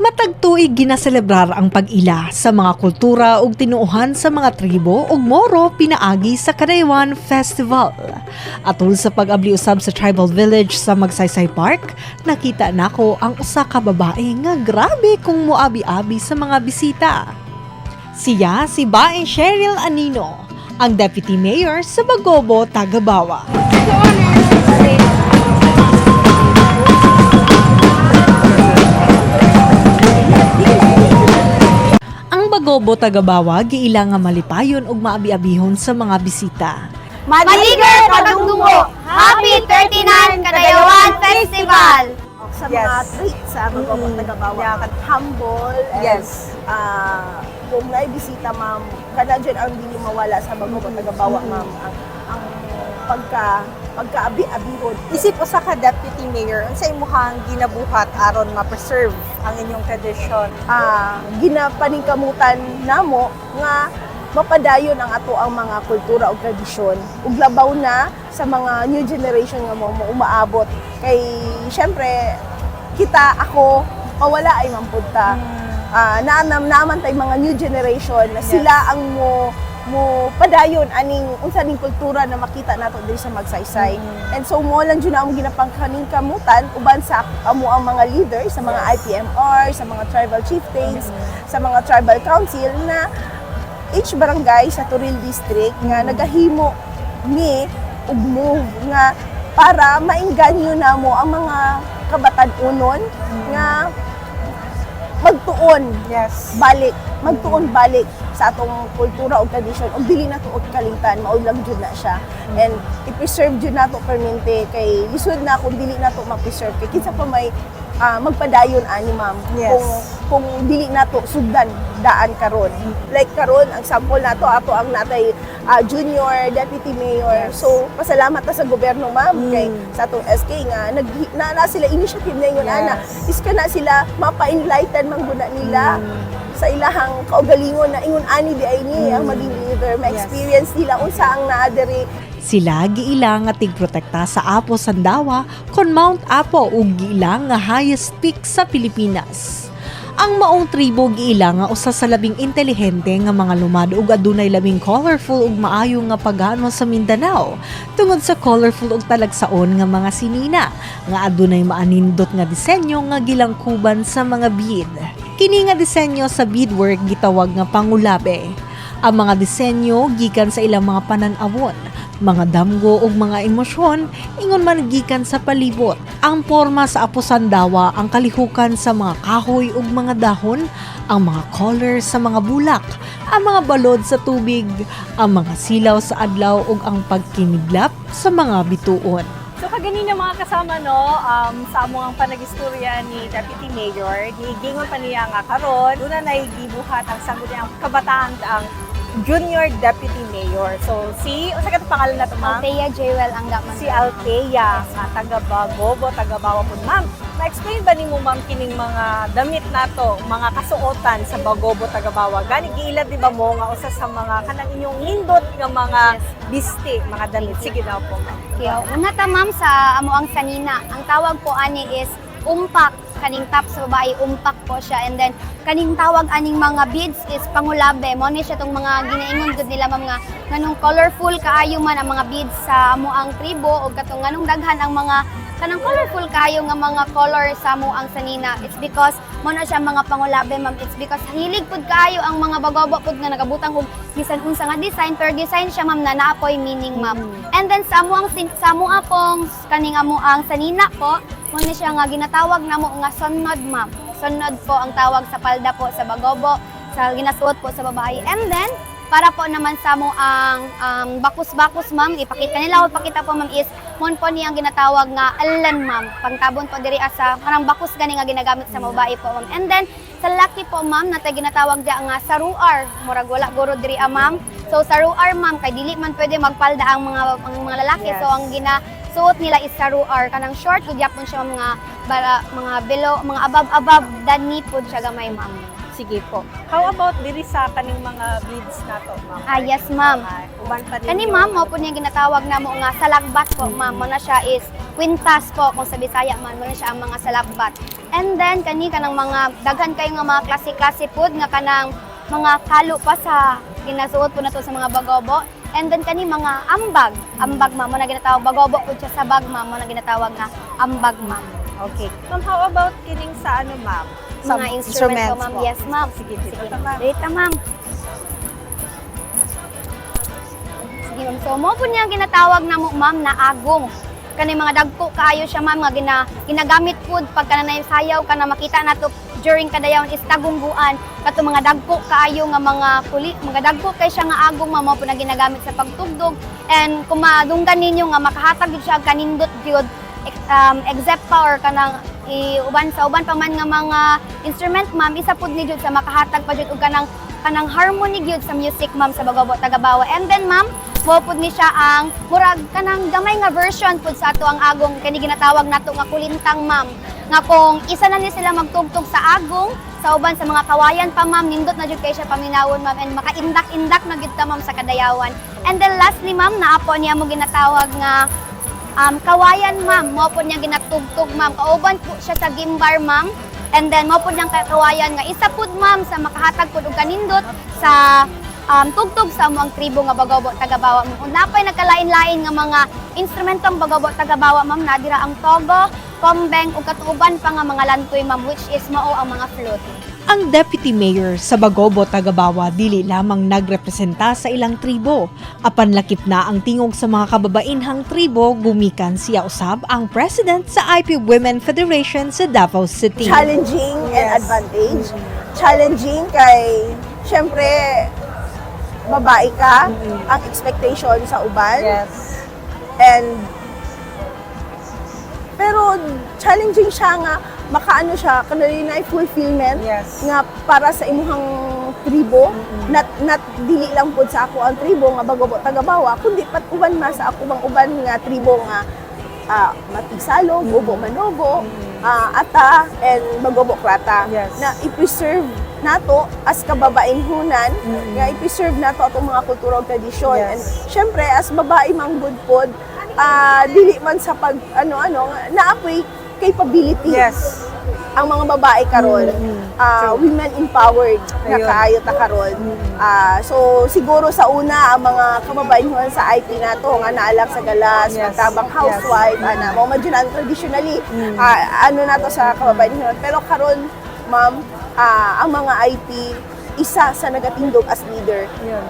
Matag tuig ginaselebrar ang pag-ila sa mga kultura ug tinuuhan sa mga tribo ug moro pinaagi sa Karaywan Festival. Atol sa pag-abli usab sa tribal village sa Magsaysay Park, nakita nako ang usa ka babae nga grabe kung moabi-abi sa mga bisita. Siya si Baeng Cheryl Anino, ang deputy mayor sa Bagobo, Tagabawa. Ang Bagobo Tagabawa giila nga malipayon ug maabi-abihon sa mga bisita. Maliger Kadunggo! Happy 39 Kadayawan Festival! sa Yes. mga treats sa mga mm. Mm. tagabawa. Yeah. Humble. And, Yes. ah, kung may bisita, ma'am, kana dyan ang hindi mawala sa mga Mm. tagabawa, ma'am. Ang, ang pagka, pagka-abi-abihon. Isip usa ka deputy mayor, unsa imuhang ginabuhat aron ma-preserve ang inyong tradisyon? Ah, ginapaningkamutan namo nga mapadayon ang ato ang mga kultura o tradisyon ug labaw na sa mga new generation nga mo, umaabot kay syempre kita ako mawala ay mampunta ah naanam naman tay mga new generation na Yes. sila ang mo mo padayon aning unsa ning kultura na makita nato diri sa magsaysay Mm. and so mo lang jud na ang ginapangkaning kamutan uban sa amo ang mga leaders sa mga Yes. IPMR sa mga tribal chieftains sa mga tribal council na each barangay sa Turil District nga nagahimo ni ug move nga para maingganyo namo ang mga kabatan-unon nga magtuon Yes. balik magtuon balik sa atong kultura o tradisyon ug dili na tuod kalingtan mao lang jud na siya and i-preserve jud nato permanente kay lisod na kung dili nato ma-preserve kay kinsa pa may ah, magpadayon ani ma'am Yes. kung kung dili nato sugdan daan karon like karon ang sample nato ato ang natay ah, junior deputy mayor Yes. so pasalamat ta sa gobyerno ma'am Mm. kay sa atong SK nga nag na, na sila initiative na yun ana Yes. iska na sila mapa-enlighten man guna nila Mm. Sa ilahang kaugalingon na ingon ani di ay ni ang maging leader Yes. ma-experience nila unsa ang naa diri Sila giila nga tigprotekta sa Apo Sandawa kon Mount Apo ug giila nga highest peak sa Pilipinas. Ang maong tribo giila nga usa sa labing intelihente nga mga lumad ug adunay labing colorful ug maayo nga pagano sa Mindanao tungod sa colorful ug talagsaon nga mga sinina nga adunay maanindot nga disenyo nga gilangkuban sa mga bead. Kini nga disenyo sa beadwork gitawag nga pangulabe. Ang mga disenyo gikan sa ilang mga pananawon, mga damgo ug mga emosyon ingon man gikan sa palibot. Ang porma sa aposandawa ang kalihukan sa mga kahoy ug mga dahon, ang mga color sa mga bulak, ang mga balod sa tubig, ang mga silaw sa adlaw ug ang pagkiniglap sa mga bituon. So kaganina mga kasama no, um, sa amo ang panagistorya ni Deputy Mayor, gigingon pa niya nga karon, doon na gibuhat ang sanggol niyang kabataan ang Junior Deputy Mayor. So si, unsa ka pangalan na to ma'am? Althea Jewel ang daman. Si Althea, nga taga Bagobo, taga Bawa po. Ma'am, na-explain ba nimo ma'am kining mga damit nato, mga kasuotan sa Bagobo, taga Bawa? Gani giilad di ba mo nga usa sa mga kanang inyong nindot nga mga bisti, mga damit. Sige daw po ma'am. Yo, una ta ma'am sa amo ang sanina. Ang tawag po ani is umpak. Kaning top sa babae, umpak po siya. And then, kaning tawag aning mga beads is pangulabe. Mo ni siya tong mga ginaingon gud nila nga nganong colorful kaayo man ang mga beads sa amo ang tribo o katong nganong daghan ang mga kanang colorful kaayo nga mga color sa amo ang sanina. It's because mo na siya mga pangulabe ma'am. It's because hilig pud kaayo ang mga bagobo pud nga nagabutang og bisan unsa nga design per design siya ma'am na naapoy meaning ma'am. And then sa amo ang sin- sa amo apong kaning amo ang sanina po, mo ni siya nga ginatawag namo nga sunnod ma'am. Sunnod po ang tawag sa palda po sa bagobo, sa ginasuot po sa babae. And then para po naman sa mo ang um, bakus-bakus ma'am, ipakita nila o ipakita po ma'am is mon po niyang ginatawag nga alan ma'am. Pangtabon po diri asa parang bakus gani nga ginagamit sa babae po ma'am. And then sa laki po ma'am natay ginatawag dia nga saruar, murag wala guro diri ah, ma'am. So saruar ma'am kay dili man pwede magpalda ang mga ang mga lalaki. Yes. So ang gina suot nila is saruar kanang short ug yapon siya mga bara, mga below mga above above dani pod siya gamay ma'am. Sige po. How about diri sa kaning mga beads nato, ma'am? Ah, yes, ma'am. Uban pa Kani ninyo. ma'am, mo po niya ginatawag na mo nga salagbat po, ma'am. Mo na siya is quintas po kung sa Bisaya man mo na siya ang mga salagbat. And then kani kanang mga daghan kayo nga mga klase-klase food nga kanang mga kalo pa sa ginasuot po nato sa mga bagobo. And then kani mga ambag, ambag ma'am, mo na ginatawag bagobo siya sa bag ma'am, mo na ginatawag nga ambag ma'am. Okay. Ma'am, how about kining sa ano, ma'am? Sa mga instruments po, ma'am. Yes, ma'am. Sige, dito Sige, ma'am. Dito, ma'am. Sige, ma'am. So, mo po niya ginatawag na mo, ma'am, na agong. Kani mga dagko kaayo siya, ma'am, nga gina, ginagamit po pagka na sayaw ka na makita na to during kadayawan is tagungguan. Kato mga dagko kaayo nga mga kuli mga dagko kay siya nga agong ma'am mo po na ginagamit sa pagtugdog. And kung madunggan ninyo nga makahatag gyud siya kanindot gyud um, except pa or kanang iuban sa uban pa man nga mga instrument ma'am isa pud ni sa makahatag pa gyud og kanang kanang harmony gyud sa music ma'am sa Bagabo Tagabawa. And then ma'am mo pud ni siya ang murag kanang gamay nga version pud sa ato ang agong kani ginatawag nato nga kulintang ma'am nga kung isa na ni sila magtugtog sa agong sa uban sa mga kawayan pa ma'am nindot na jud kay siya paminawon ma'am and makaindak-indak na ta ma'am sa kadayawan and then lastly ma'am naapo niya mo ginatawag nga Um, kawayan ma'am, mo po niya ginatugtog ma'am. Kauban po siya sa gimbar ma'am. And then mo po niyang kawayan nga isa pud ma'am sa makahatag pud og kanindot sa um, tugtog sa among tribo nga Bagabo Tagabawa ma'am. Kung napay nagkalain-lain nga mga instrumentong Bagabo Tagabawa ma'am, nadira ang togo, kombeng ug katuuban pa nga mga lantoy ma'am which is mao ang mga flute. Ang deputy mayor sa Bagobo, Tagabawa, dili lamang nagrepresenta sa ilang tribo. Apan lakip na ang tingog sa mga kababainhang tribo, gumikan siya usab ang president sa IP Women Federation sa Davao City. challenging and Yes. advantage. Challenging kay, syempre, babae ka, ang expectation sa uban. Yes. And, pero challenging siya nga, makaano siya, kanali na fulfillment Yes. nga para sa imuhang tribo, not, not dili lang po sa ako ang tribo nga bago tagabawa, kundi pat uban ma sa ako bang uban nga tribo nga ah, Matisalog, Bobo Manobo, ah, Ata, and Bagobo Krata. Yes. Na i-preserve nato as kababainhunan, nga i-preserve nato atong mga kultura ug tradisyon. Yes. And syempre, as babae mang good pod, ah, dili man sa pag, ano-ano, naapoy capability Yes. ang mga babae karon ah, women empowered na kaayo ta karon Ah, so siguro sa una ang mga kababayan sa IP nato nga naalak sa galas Yes. magtabang housewife ana mo man ang traditionally Mm. ah, ano nato sa kababayan pero karon ma'am ah, ang mga IP isa sa nagatindog as leader Yun.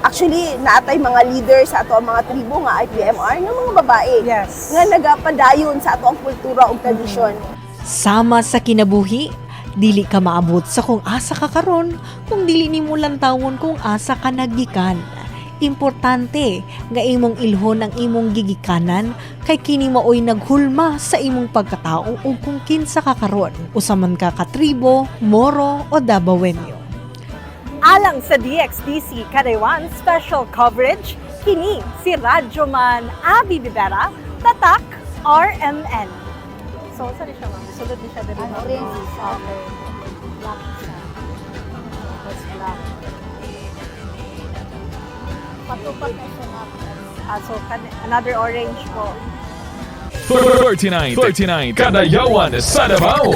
actually naatay mga leader sa ato ang mga tribo nga IPMR nga mga babae Yes. nga nagapadayon sa ato ang kultura ug tradisyon Sama sa kinabuhi, dili ka maabot sa kung asa ka karon, kung dili nimo lantawon kung asa ka nagikan. Importante nga imong ilhon ang imong gigikanan kay kini maoy naghulma sa imong pagkatao ug kung kinsa ka karon, usaman ka katribo, moro o dabawenyo. Alang sa DXDC Kadaywan Special Coverage, kini si Radyoman Abi Bibera, Tatak RMN. So, saan siya ma'am? Sulod niya siya din. Ano. Okay. Black siya. Patupat na siya ma'am. Ah, another orange po. 39, 39, Kadayawan sa Davao.